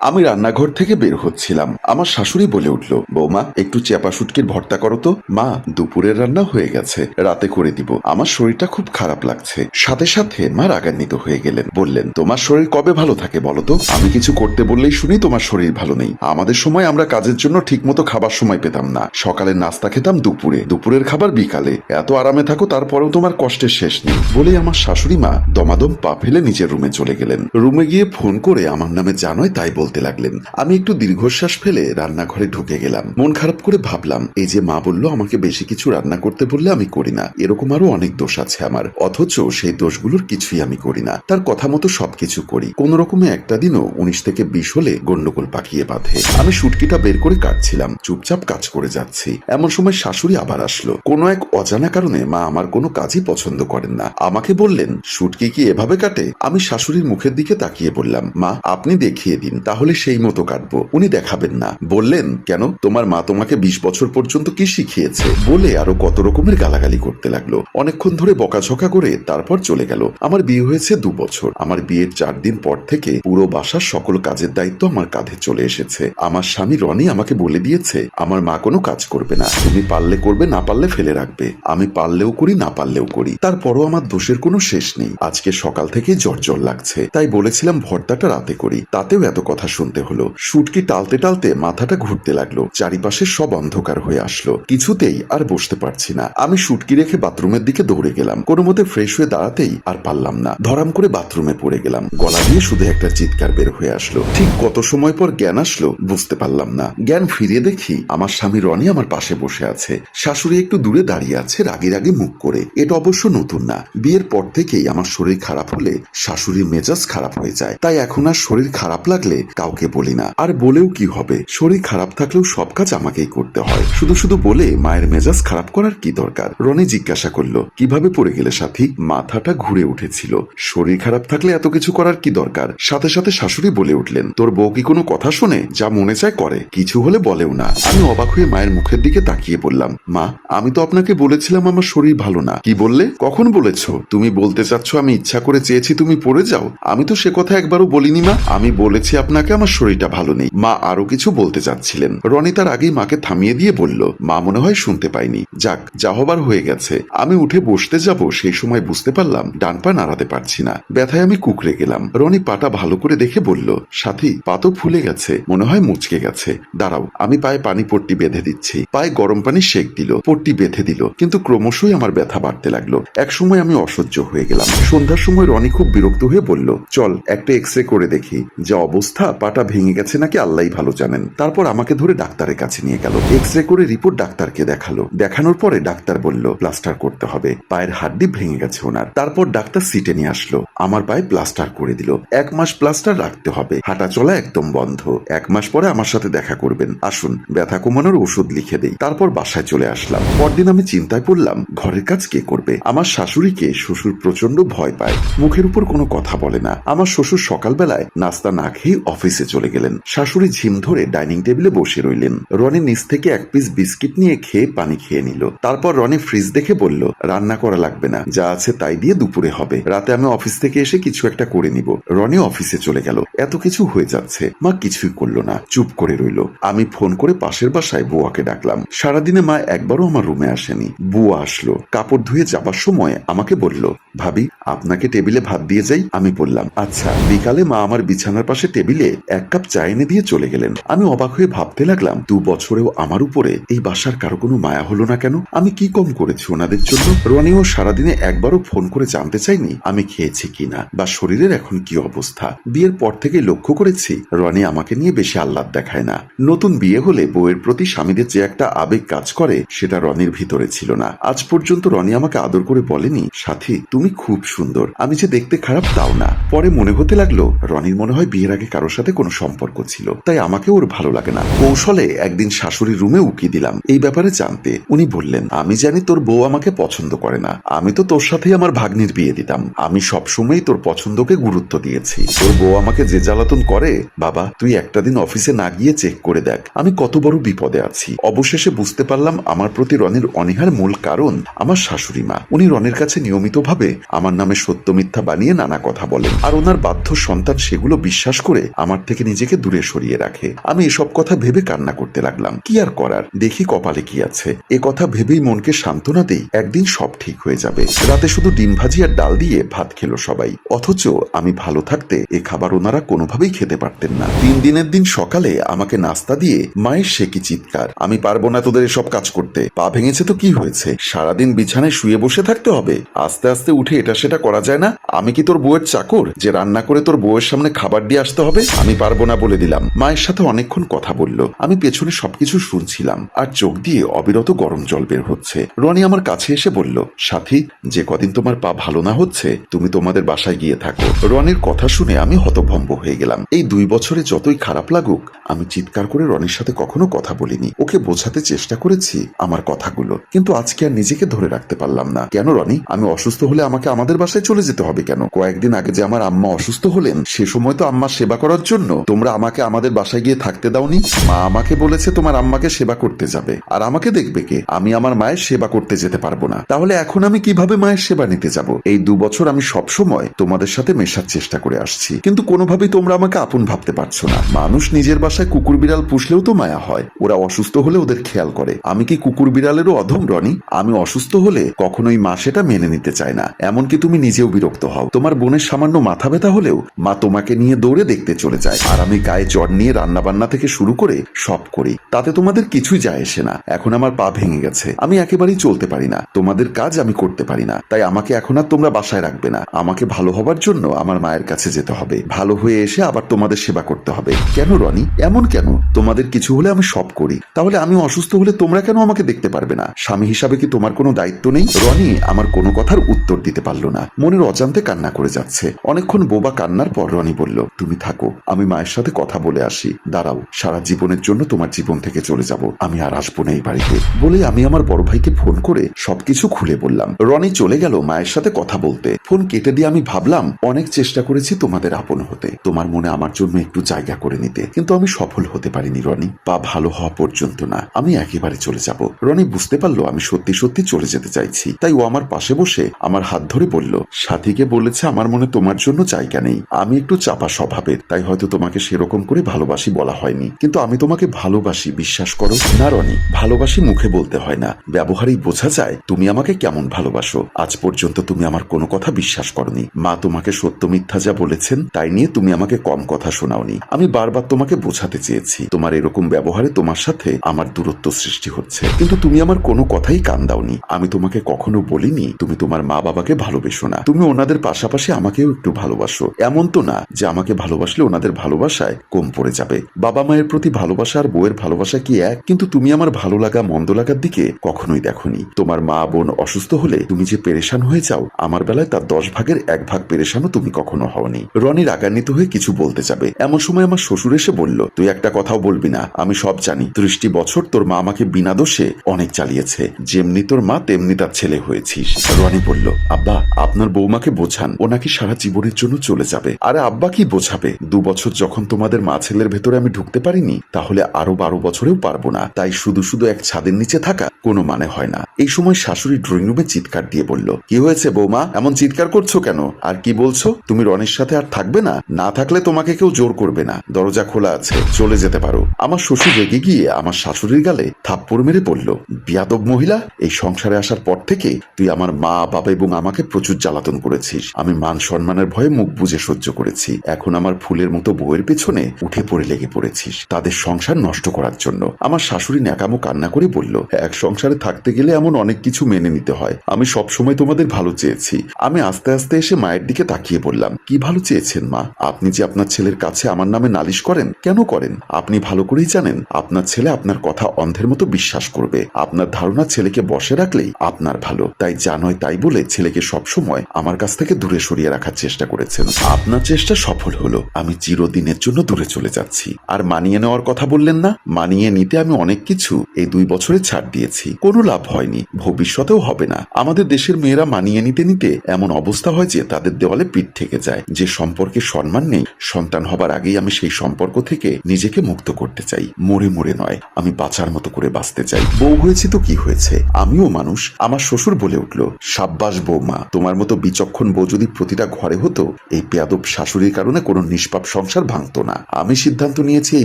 আমি রান্নাঘর থেকে বের হচ্ছিলাম। আমার শাশুড়ি বলে উঠল, বৌমা, একটু চেপা শুটকির ভর্তা করো তো। মা, দুপুরের রান্না হয়ে গেছে, রাতে করে দিব। আমার শরীরটা খুব খারাপ লাগছে। সাথে সাথে মা রাগান্বিত হয়ে গেলেন, বললেন, তোমার শরীর কবে ভালো থাকে বলো তো? আমি কিছু করতে বললেই শুনি তোমার শরীর ভালো নেই। আমাদের সময় আমরা কাজের জন্য ঠিকমতো খাবার সময় পেতাম না। সকালে নাস্তা খেতাম দুপুরে, দুপুরের খাবার বিকালে। এত আরামে থাকো, তারপরেও তোমার কষ্টের শেষ নেই। বলে আমার শাশুড়ি মা দমাদম পা ফেলে নিজের রুমে চলে গেলেন। রুমে গিয়ে ফোন করে, আমার নামে জানোয় তাই বলতে লাগলেন। আমি একটু দীর্ঘশ্বাস ফেলে রান্নাঘরে ঢুকে গেলাম। মন খারাপ করে ভাবলাম, এই যে মা বলল আমাকে বেশি কিছু রান্না করতে বললে আমি করি না। এরকম আরও অনেক দোষ আছে আমার। অথচ সেই দোষগুলোর কিছুই আমি করি না। তার কথা মতো সবকিছু করি। কোন রকমে একটা দিনও উনিশ থেকে বিশ হলে গন্ডগোল পাকিয়ে বাঁধে। আমি সুটকিটা বের করে কাটছিলাম। চুপচাপ কাজ করে যাচ্ছি। এমন সময় শাশুড়ি আবার আসলো। কোনো এক অজানা কারণে মা আমার কোনো কাজই পছন্দ করেন না। আমাকে বললেন, সুটকি কি এভাবে কাটে? আমি শাশুড়ির মুখের দিকে তাকিয়ে বললাম, মা, আপনি দেখিয়ে দিন। তাহলে সেই মতো কাটবো। উনি দেখাবেন না। বললেন, কেন? তোমার মা তোমাকে বিশ বছর পর্যন্ত কি শিখিয়েছে? বলে আরও কত রকমের গালাগালি করতে লাগল। অনেকক্ষণ ধরে বকাঝকা করে তারপর চলে গেল। আমার বিয়ে হয়েছে দু বছর। আমার বিয়ের চার দিন পর থেকে পুরো বাসার সকল কাজের দায়িত্ব আমার কাঁধে চলে এসেছে। আমার স্বামী রনি আমাকে বলে দিয়েছে, আমার মা কোনো কাজ করবে না। তুমি পারলে করবে, না পারলে ফেলে রাখবে। আমি পারলেও করি, না পারলেও করি। তারপরও আমার দোষের কোনো শেষ নেই। আজকে সকাল থেকে জ্বর জ্বর লাগছে। তাই বলেছিলাম ভর্তাটা রাতে করি। তাতেও এত কথা শুনতে হলো। সুটকি টালতে টালতে মাথাটা ঘুরতে লাগল। চারিপাশে সব অন্ধকার হয়ে আসলো। কিছুতেই আর বসতে পারছি না। আমি সুটকি রেখে বাথরুমের দিকে দৌড়ে গেলাম। কোনো মতে ফ্রেশ হয়ে দাঁড়াতেই আর পারলাম না। ধরাম করে বাথরুমে পড়ে গেলাম। গলা দিয়ে শুধু একটা চিৎকার বের হয়ে আসলো। ঠিক কত সময় পর জ্ঞান আসলো বুঝতে পারলাম না। জ্ঞান ফিরিয়ে দেখি আমার স্বামী রনি আমার পাশে বসে আছে। শাশুড়ি একটু দূরে দাঁড়িয়ে আছে রাগে রাগে মুখ করে। এটা অবশ্য নতুন না। বিয়ের পর থেকেই আমার শরীর খারাপ হলে শাশুড়ির মেজাজ খারাপ হয়ে যায়। তাই এখন আর শরীর খারাপ লাগলে কাউকে বলি না। আর বলেও কি হবে? শরীর খারাপ থাকলেও সব কাজ আমাকেই করতে হয়। শুধু শুধু বলে মায়ের মেজাজ খারাপ করার কি দরকার? রনি জিজ্ঞাসা করল, কীভাবে পড়ে গেলে সাথী? মাথাটা ঘুরে উঠেছিল। শরীর খারাপ থাকলে এত কিছু করার কি দরকার? সাথে সাথে শাশুড়ি বলে উঠলেন, তোর বউ কি কোনো কথা শুনে? যা মনে চায় করে। কিছু হলে বলেও না। আমি অবাক হয়ে মায়ের মুখের দিকে তাকিয়ে বললাম, মা, আমি তো আপনাকে বলেছিলাম আমার শরীর ভালো না। কি বললে? কখন বলেছ? তুমি বলতে চাচ্ছ আমি ইচ্ছা করে চেয়েছি তুমি পড়ে যাও। আমি তো সে কথা একবারও বলিনি মা। আমি বলেছি আপনাকে আমার শরীরটা ভালো নেই। মা আরও কিছু বলতে চাচ্ছিলেন। রনি তার আগেই মাকে থামিয়ে দিয়ে বলল, মা মনে হয় শুনতে পাইনি। যাক, যা হবার হয়ে গেছে। আমি উঠে বসতে যাব, সেই সময় বুঝতে পারলাম ডান পা নাড়াতে পারছি না। ব্যথায় আমি কুকড়ে গেলাম। রনি পাটা ভালো করে দেখে বলল, সাথী, পা তো ফুলে গেছে, মনে হয় মুচকে গেছে। দাঁড়াও, আমি পায়ে পানি পট্টি বেঁধে দিচ্ছি। পায়ে গরম পানি সেক দিল, পট্টি বেঁধে দিল, কিন্তু ক্রমশই আমার ব্যথা বাড়তে লাগল। এক সময় আমি অসহ্য হয়ে গেলাম। সন্ধ্যার সময় রনি খুব বিরক্ত হয়ে বলল, চল, একটা এক্স রে করে দেখি, যা অবস্থা পাটা ভেঙে গেছে নাকি আল্লাহ ভালো জানেন। তারপর আমাকে ধরে ডাক্তারের কাছে নিয়ে গেল। এক্স রে করে রিপোর্ট ডাক্তারকে দেখাল। দেখানোর পরে ডাক্তার বলল প্লাস্টার করতে হবে। পায়ের হাড্ডি ভেঙে গেছে ওনার। তারপর ডাক্তার সিটে নিয়ে আসলো। আমার পায়ে প্লাস্টার করে দিল। এক মাস প্লাস্টার রাখতে হবে। হাঁটা চলা একদম বন্ধ। এক মাস পরে আমার সাথে দেখা করবেন। আসুন, ব্যথা কমানোর ওষুধ লিখে দেই। তারপর বাসায় চলে আসলাম। পরদিন আমি চিন্তায় পড়লাম, ঘরের কাজ কে করবে? আমার শাশুড়িকে শ্বশুর প্রচণ্ড ভয় পায়। মুখের উপর কোনো কথা বলে না। আমার শ্বশুর সকালবেলায় নাস্তা না খেয়ে অফিসে চলে গেলেন। শাশুড়ি ঝিম ধরে ডাইনিং টেবিলে বসে রইলেন। রনি নিচ থেকে এক পিস বিস্কিট নিয়ে খেয়ে পানি খেয়ে নিল। তারপর রনি ফ্রিজ দেখে বলল, রান্না করা লাগবে না। যা আছে তাই দিয়ে দুপুরে হবে। রাতে আমি অফিস থেকে এসে কিছু একটা করে নিব। রনি অফিসে চলে গেল। এত কিছু হয়ে যাচ্ছে। মা কিছুই করল না। চুপ করে রইল। আমি ফোন করে পাশের বাসায় বুয়াকে ডাকলাম। সারাদিনে মা একবারও আমার রুমে আসেনি। বুয়া আসলো। কাপড় ধুয়ে যাবার সময় আমাকে বলল, ভাবি, আপনাকে টেবিলে ভাত দিয়ে যাই? আমি বললাম আচ্ছা। বিকালে মা আমার বিছানার পাশে টেবিলে এক কাপ চা এনে দিয়ে চলে গেলেন। আমি অবাক হয়ে ভাবতে লাগলাম, দু বছরেও আমার উপরে এই বাসার কারও কোনো মায়া হলো না কেন? আমি কি কম করেছি ওনাদের জন্য? রনিও সারাদিনে একবারও ফোন করে জানতে চাইনি আমি খেয়েছি কিনা বা শরীরের এখন কি অবস্থা। বিয়ের পর থেকে লক্ষ্য করেছি, রনি আমাকে নিয়ে বেশি আহ্লাদ দেখায় না। নতুন বিয়ে হলে বউয়ের প্রতি স্বামীদের যে একটা আবেগ কাজ করে, সেটা রনির ভিতরে ছিল না। আজ পর্যন্ত রনি আমাকে আদর করে বলেনি, সাথী, তুমি খুব সুন্দর। আমি যে দেখতে খারাপ তাও না। পরে মনে হতে লাগল, রনির মনে হয় বিয়ের আগে সাথে কোনো সম্পর্ক ছিল। তাই আমাকে ওর ভালো লাগে না। কৌশলে একদিন শাশুড়ির রুমে উকি দিলাম। এই ব্যাপারে জানতে উনি বললেন, আমি জানি তোর বউ আমাকে পছন্দ করে না। আমি তো তোর সাথেই আমার ভাগ্নির বিয়ে দিতাম। আমি সবসময় তোর পছন্দকে গুরুত্ব দিয়েছি। তোর বউ আমাকে যে জ্বালাতন করে, বাবা, তুই একটা দিন অফিসে না গিয়ে চেক করে দেখ। আমি কত বড় বিপদে আছি। অবশেষে বুঝতে পারলাম আমার প্রতি রনের অনীহার মূল কারণ আমার শাশুড়ি মা। উনি রনের কাছে নিয়মিতভাবে আমার নামে সত্য মিথ্যা বানিয়ে নানা কথা বলেন। আর ওনার বাধ্য সন্তান সেগুলো বিশ্বাস করে আমার আমার থেকে নিজেকে দূরে সরিয়ে রাখে। আমি এসব কথা ভেবে কান্না করতে লাগলাম। কি আর করার? দেখি কপালে কি আছে। এ কথা ভেবেই মনকে সান্ত্বনা দেই, একদিন সব ঠিক হয়ে যাবে। রাতে শুধু ডিম ভাজি আর ডাল দিয়ে ভাত খেলো সবাই। অথচ আমি ভালো থাকতে এ খাবার ওনারা কোনোভাবেই খেতে পারতেন না। তিন দিনের দিন সকালে আমাকে নাস্তা দিয়ে মায়ের সে কি চিৎকার। আমি পারব না তোদের এসব কাজ করতে। পা ভেঙেছে তো কি হয়েছে? সারাদিন বিছানায় শুয়ে বসে থাকতে হবে? আস্তে আস্তে উঠে এটা সেটা করা যায় না? আমি কি তোর বউয়ের চাকর, যে রান্না করে তোর বউয়ের সামনে খাবার দিয়ে আসতে হবে? আমি পারব না বলে দিলাম। মায়ের সাথে অনেকক্ষণ কথা বলল। আমি পেছনে সবকিছু শুনছিলাম আর চোখ দিয়ে অবিরত গরম জল বের হচ্ছে। রনি আমার কাছে এসে বলল, সাথী, যে কদিন তোমার পা ভালো না হচ্ছে, তুমি তোমাদের বাসায় গিয়ে থাকো। রনির কথা শুনে আমি হতভম্ব হয়ে গেলাম। এই দুই বছরে যতই খারাপ লাগুক, আমি চিৎকার করে রনির সাথে কখনো কথা বলিনি। ওকে বোঝাতে চেষ্টা করেছি আমার কথাগুলো, কিন্তু আজকে আর নিজেকে ধরে রাখতে পারলাম না। কেন রনি? আমি অসুস্থ হলে আমাকে আমাদের বাসায় চলে যেতে হবে কেন? কয়েকদিন আগে যে আমার আম্মা অসুস্থ হলেন, সে সময় তো আম্মার সেবা করার জন্য তোমরা আমাকে আমাদের বাসায় গিয়ে থাকতে দাওনি? মা আমাকে বলেছে তোমার আম্মাকে সেবা করতে যাবে। আর আমাকে দেখবে কে? আমি আমার মায়ের সেবা করতে যেতে পারব না। তাহলে এখন আমি কীভাবে মায়ের সেবা নিতে যাব? এই দু বছর আমি সব সময় তোমাদের সাথে মেশার চেষ্টা করে আসছি। কিন্তু কোনোভাবেই তোমরা আমাকে আপন ভাবতে পারছ না। মানুষ নিজের বাসায় কুকুর বিড়াল পুষলেও তো মায়া হয়। ওরা অসুস্থ হলে ওদের খেয়াল করে। আমি কি কুকুর বিড়ালেরও অধম, রনি? আমি অসুস্থ হলে কখনোই মা সেটা মেনে নিতে চায় না। এমনকি তুমি নিজেও বিরক্ত হও। তোমার বোনের সামান্য মাথা ব্যথা হলেও মা তোমাকে নিয়ে দৌড়ে দেখতে চলে যায়। আর আমি গায়ে জ্বর নিয়ে রান্নাবান্না থেকে শুরু করে সব করি। তাতে তোমাদের কিছুই যায় আসে না। এখন আমার পা ভেঙে গেছে। আমি একেবারেই চলতে পারি না। তোমাদের কাজ আমি করতে পারি না। তাই আমাকে এখন আর তোমরা বাসায় রাখবে না। আমাকে ভালো হবার জন্য আমার মায়ের কাছে যেতে হবে। ভালো হয়ে এসে আবার তোমাদের সেবা করতে হবে। কেন, রনি? এমন কেন? তোমাদের কিছু হলে আমি সব করি। তাহলে আমি অসুস্থ হলে তোমরা কেন আমাকে দেখতে পারবে না? স্বামী হিসাবে কি তোমার কোনো দায়িত্ব নেই? রনি আমার কোনো কথার উত্তর দিতে পারল না। মনের অজান্তে কান্না করে যাচ্ছে। অনেকক্ষণ বোবা কান্নার পর রনি বলল, তুমি থাকো। আমি মায়ের সাথে কথা বলে আসি। দাঁড়াও, সারা জীবনের জন্য তোমার জীবন থেকে চলে যাব। আমি আর আসব না এই বাড়িতে। বলে আমি আমার বড় ভাইকে ফোন করে সবকিছু খুলে বললাম। রনি চলে গেল মায়ের সাথে কথা বলতে। ফোন কেটে দিয়ে আমি ভাবলাম, অনেক চেষ্টা করেছি তোমাদের আপন হতে। তোমার মনে আমার জন্য একটু জায়গা করে নিতে। কিন্তু আমি সফল হতে পারিনি রনি। পা ভালো হওয়া পর্যন্ত না। আমি একেবারে চলে যাব। রনি বুঝতে পারল আমি সত্যি সত্যি চলে যেতে চাইছি। তাই ও আমার পাশে বসে আমার হাত ধরে বলল, সাথীকে বলেছে আমার মনে তোমার জন্য জায়গা নেই। আমি একটু চাপা স্বভাবের, তাই হয়তো তোমাকে সেরকম করে ভালোবাসি বলা হয়নি। কিন্তু আমি তোমাকে ভালোবাসি, বিশ্বাস করো না, রনি। ভালোবাসি মুখে বলতে হয় না। ব্যবহারেই বোঝা যায় তুমি আমাকে কেমন ভালোবাসো। আজ পর্যন্ত তুমি আমার কোনো কথা বিশ্বাস করনি। মা তোমাকে সত্য মিথ্যা যা বলেছেন, তাই নিয়ে তুমি আমাকে কম কথা শোনাওনি। আমি বারবার তোমাকে বোঝাতে চেয়েছি। তোমার এরকম ব্যবহারে তোমার সাথে আমার দূরত্ব সৃষ্টি হচ্ছে। কিন্তু তুমি আমার কোনো কথাই কান দাওনি। আমি তোমাকে কখনো বলিনি, তুমি তোমার মা বাবাকে ভালোবেসো না। তুমি ওনাদের পাশাপাশি আমাকেও একটু ভালোবাসো। এমন তো না যে আমাকে ভালোবাসলে ওনাদের ভালোবাসায় কম পড়ে যাবে। বাবা মায়ের প্রতি ভালোবাসা আর বউয়ের ভালোবাসা কি এক? কিন্তু তুমি আমার ভালো লাগা, মন্দ লাগার দিকে কখনোই দেখোনি। তোমার মা বোন অসুস্থ হলে তুমি যে পেরেশান হয়ে যাও, আমার বেলায় তার দশ ভাগের এক ভাগ পেরেশানও তুমি কখনো হওনি। রনি রাগান্বিত হয়ে কিছু বলতে যাবে। এমন সময় আমার শ্বশুর এসে বলল, তুই একটা কথাও বলবি না, আমি সব জানি। ত্রিশটি বছর তোর মা আমাকে বিনা দোষে অনেক চালিয়েছে। যেমনি তোর মা, তেমনি তার ছেলে হয়েছিস। রনি বলল, আব্বা, আপনার বৌমাকে বোঝান। ও নাকি সারা জীবনের জন্য চলে যাবে। আরে আব্বা কি বোঝাবে? দু বছর যখন তোমাদের মা ছেলের ভেতরে আমি ঢুকতে পারিনি, তাহলে আরও বারো বছরেও পারব না। তাই শুধু শুধু এক ছাদের নিচে থাকা কোনো মানে হয় না। এই সময় শাশুড়ি ড্রয়িং রুমে চিৎকার দিয়ে বলল, কি হয়েছে বৌমা? এমন চিৎকার করছ কেন? আর কি বলছো? তুমি রনির সাথে আর থাকবে না? না থাকলে তোমাকে কেউ জোর করবে না। দরজা খোলা আছে, চলে যেতে পারো। আমার শ্বশুর রেগে গিয়ে আমার শাশুড়ির গালে থাপ্পড় মেরে বলল, বিয়াদব মহিলা, এই সংসারে আসার পর থেকে তুই আমার মা, বাবা এবং আমাকে প্রচুর জ্বালাতন করেছিস। আমি মান সম্মানের ভয়ে মুখ বুঝে সহ্য করেছি। এখন আমার ফুলের মতো বউয়ের পেছনে উঠে পড়ে লেগে পড়েছিস। তাদের সংসার নষ্ট করার জন্য। আমার শাশুড়ি ন্যাকামো কান্না করে বলল, এক সংসারে থাকতে গেলে এমন অনেক কিছু মেনে নিতে হয়। আমি সব সময় তোমাদের ভালো চেয়েছি। আমি আস্তে আস্তে এসে মায়ের দিকে তাকিয়ে বললাম, কি ভালো চেয়েছেন মা? আপনি যে আপনার ছেলের কাছে আমার নামে নালিশ করেন, কেন করেন? আপনি ভালো করেই জানেন, আপনার ছেলে আপনার কথা অন্ধের মতো বিশ্বাস করবে। আপনার ধারণা ছেলেকে বসে রাখলেই আপনার ভালো। তাই যা নয় তাই বলে ছেলেকে সবসময় আমার কাছ থেকে দূরে সরিয়ে রাখার চেষ্টা করেছেন। আপনার চেষ্টা সফল হলো। আমি চিরদিনের জন্য দূরে চলে যাচ্ছি। আর মানিয়ে নেওয়ার কথা বললেন না? মানিয়ে নিতে আমি অনেক কিছু। এই দুই বছরে ছাড় দিয়েছি। কোনো লাভ হয়নি। ভবিষ্যতেও হবে না। আমাদের দেশের মেয়েরা মানিয়ে নিতে নিতে এমন অবস্থা হয় যে তাদের দেওয়ালে পিঠ থেকে যায়। যে সম্পর্কে সম্মান নেই, সন্তান হবার আগেই আমি সেই সম্পর্ক থেকে নিজেকে মুক্ত করতে চাই। মরে মরে নয়, আমি বাঁচার মতো করে বাঁচতে চাই। বউ হয়েছে তো কি হয়েছে? আমিও মানুষ। আমার শ্বশুর বলে উঠল, সাব্বাস বৌমা, তোমার মতো বিচক্ষণ বউ যদি প্রতিটা ঘরে হতো, এই পেয়াদব শাশুড়ির কারণে কোনো নিষ্পাপ সংসার ভাঙতো না। আমি সিদ্ধান্ত নিয়েছি, এই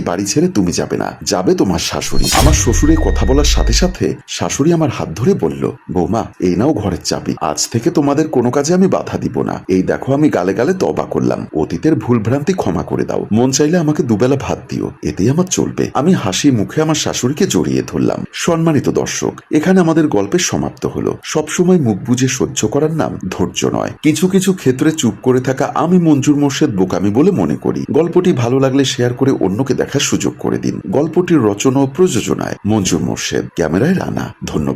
বাড়ি ছেড়ে তুমি যাবে না। যাবে তোমার শাশুড়ি। আমার শ্বশুরের কথা বলার সাথে সাথে শাশুড়ি আমার হাত ধরে বলল, বৌমা, এই নাও ঘরের চাবি। আজ থেকে তোমাদের কোনো কাজে আমি বাধা দিব না। এই দেখো, আমি গালে গালে তবা করলাম। অতীতের ভুলভ্রান্তি ক্ষমা করে দাও। মন চাইলে আমাকে দুবেলা ভাত দিও। এতেই আমার চলবে। আমি হাসি মুখে আমার শাশুড়িকে জড়িয়ে ধরলাম। সম্মানিত দর্শক, এখানে আমাদের গল্পের সমাপ্ত হলো। সবসময় মুখ বুঝে সহ্য করার নাম ধৈর্য নয়। কিছু কিছু ক্ষেত্রে চুপ করে থাকা আমি মঞ্জুর মোর্শেদ বোকামি বলে মনে করি। গল্পটি ভালো লাগলে শেয়ার করে অন্যকে দেখার সুযোগ করে দিন। গল্পটির রচনা ও প্রযোজনায় মঞ্জুর মোর্শেদ, ক্যামেরায় রানা। ধন্যবাদ।